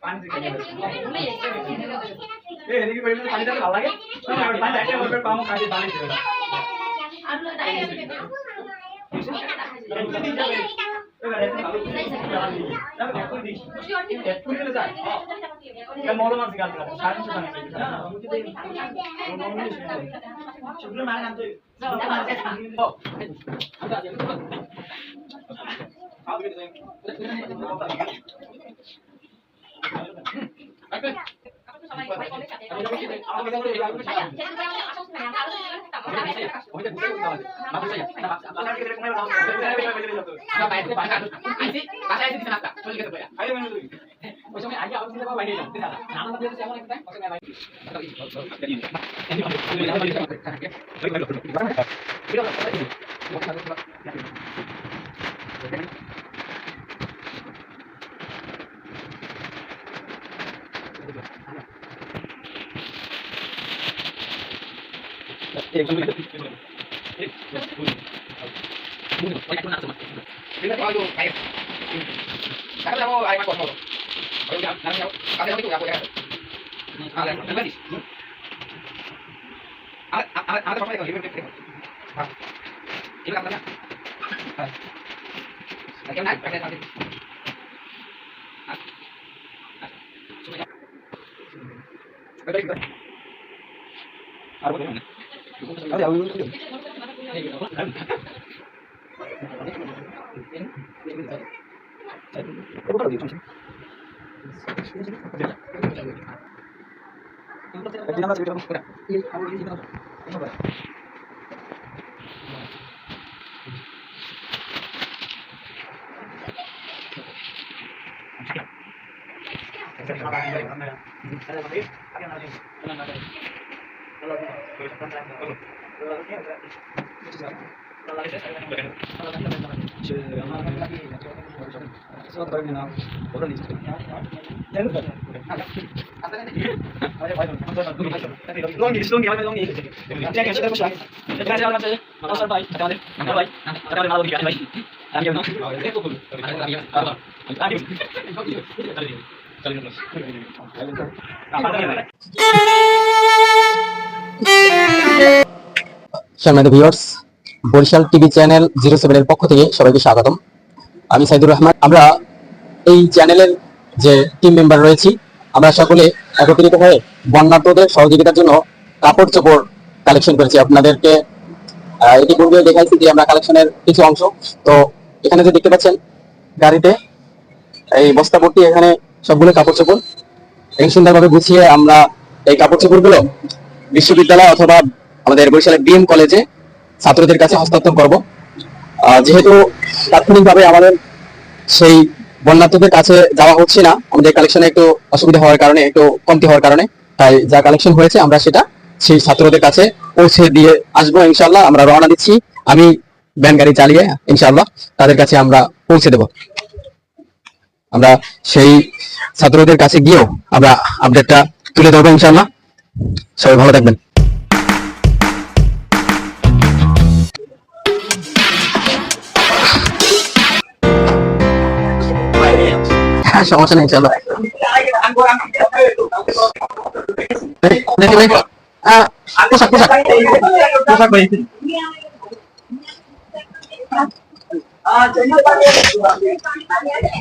পানি বড় মাছ গাল খাবে সাড়ে তিনশো হ্যাঁ। টাকা লঙ্গি লঙ্গি আমাদের লঙ্গি ঠিক আছে সেটা বসে এটা আছে আমাদের নমস্কার ভাই এটা আমাদের আমাদের ভাই এটা আমাদের মালবি ভাই আমি কেমন আমি সম্মানিত viewers Barishal TV channel zero সেভেনের পক্ষ থেকে সবাইকে স্বাগতম। আমি সাইদুর রহমান। আমরা এই চ্যানেলের যে টিম মেম্বার রয়েছি, আমরা সকলে একত্রিত হয়ে বন্যার্থদের সহযোগিতার জন্য কাপড় চোপড় কালেকশন করেছি। আপনাদেরকে এটি পূর্বে দেখাইছি যে আমরা কালেকশনের কিছু অংশ। তো এখানে যে দেখতে পাচ্ছেন, গাড়িতে এই বস্তা এখানে সবগুলো কাপড় চোপড়। এই সুন্দরভাবে গুছিয়ে আমরা এই কাপড় চোপড়গুলো বিশ্ববিদ্যালয় অথবা আমাদের বরিশালের বিএম কলেজে ছাত্রদের কাছে হস্তান্তর করব। যেহেতু তাৎক্ষণিকভাবে আমাদের সেই বন্যার্থদের কাছে যাওয়া হচ্ছে না, আমাদের কালেকশনে একটু অসুবিধা হওয়ার কারণে, একটু কমতি হওয়ার কারণে, তাই যা কালেকশন হয়েছে আমরা সেটা সেই ছাত্রদের কাছে পৌঁছে দিয়ে আসব ইনশাল্লাহ আমরা রওনা দিচ্ছি, আমি ভ্যান গাড়ি চালিয়ে ইনশাল্লাহ তাদের কাছে আমরা পৌঁছে দেব। আমরা সেই ছাত্রদের কাছে গিয়েও আমরা আপডেটটা তুলে ধরবো ইনশাল্লাহ সবাই ভালো থাকবেন। সমস্যা নেই, চলো। পোশাক পোশাক। পোশাক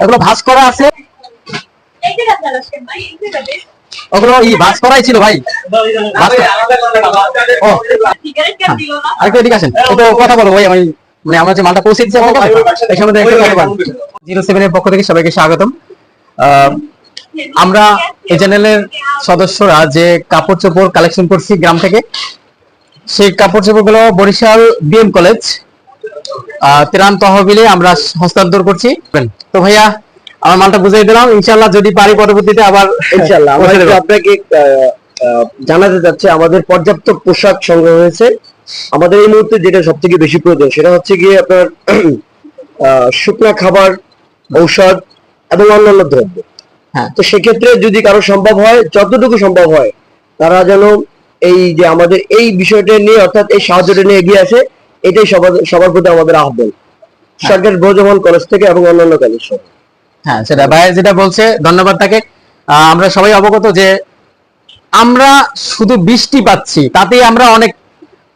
এগুলো ভাস করা আছে। ওগুলো ই ভাস করাই ছিল, ভাই। ও। আরেকটু এদিকে আসেন। একটু কথা বলো, ভাই, আমি মানে আমরা যে মালটা পৌঁছে দিচ্ছি জিরো সেভেনের পক্ষ থেকে সবাইকে স্বাগতম। আমরা এই চ্যানেলের সদস্যরা যে কাপড় চোপড় কালেকশন করছি গ্রাম থেকে সেই কাপড় চোপড়গুলো বরিশাল বিএম কলেজ ত্রাণ তহবিলে আমরা হস্তান্তর করছি। তো ভাইয়া আমার মালটা বুঝাই দিলাম। ইনশাল্লাহ যদি পারি পরবর্তীতে আবার দেবো। আপনাকে জানাতে চাচ্ছি আমাদের পর্যাপ্ত পোশাক সংগ্রহ হয়েছে। আমাদের এই মুহূর্তে যেটা সব থেকে বেশি প্রয়োজন সেটা হচ্ছে গিয়ে আপনার আহ, শুকনা খাবার ঔষধ এবং অন্যান্য দ্রব্য। হ্যাঁ। তো সেক্ষেত্রে যদি কারও সম্ভব হয় যতটুকু সম্ভব হয় তারা যেন এই যে আমাদের এই বিষয়টা নিয়ে অর্থাৎ এই সাহায্যটা নিয়ে এগিয়ে আসে এটাই সবার সবার প্রতি আমাদের আহ্বান। সরকার ব্রজমোহন কলেজ থেকে এবং অন্যান্য কলেজ। হ্যাঁ সেটা ভাইয়া যেটা বলছে ধন্যবাদ তাকে। আমরা সবাই অবগত যে আমরা শুধু বৃষ্টি পাচ্ছি তাতেই আমরা অনেক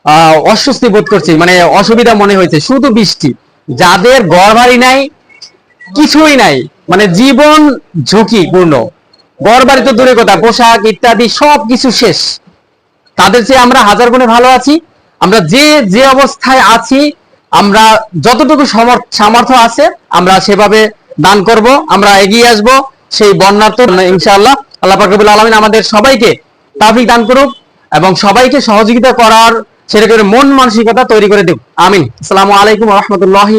আহ, অস্বস্তি বোধ করছি মানে অসুবিধা মনে হয়েছে শুধু বৃষ্টি। যাদের ঘর বাড়ি নাই কিছুই নাই। মানে জীবন ঝুঁকিপূর্ণ। ঘর বাড়ি তো দূরে কথা, পোশাক ইত্যাদি সব কিছু শেষ। তাদের চেয়ে আমরা হাজার গুণে ভালো আছি। আমরা যে যে অবস্থায় আছি, আমরা যতটুকু সামর্থ্য আছে, আমরা সেভাবে দান করব, আমরা এগিয়ে আসব সেই বন্যার্থ। ইনশাআল্লাহ, আল্লাহ পাকবুল আলমিন আমাদের সবাইকে তাফিক দান করুক এবং সবাইকে সহযোগিতা করার সেটা করে মন মানসিকতা তৈরি করে দেব আমিন। আসসালামু আলাইকুম রহমতুল্লাহি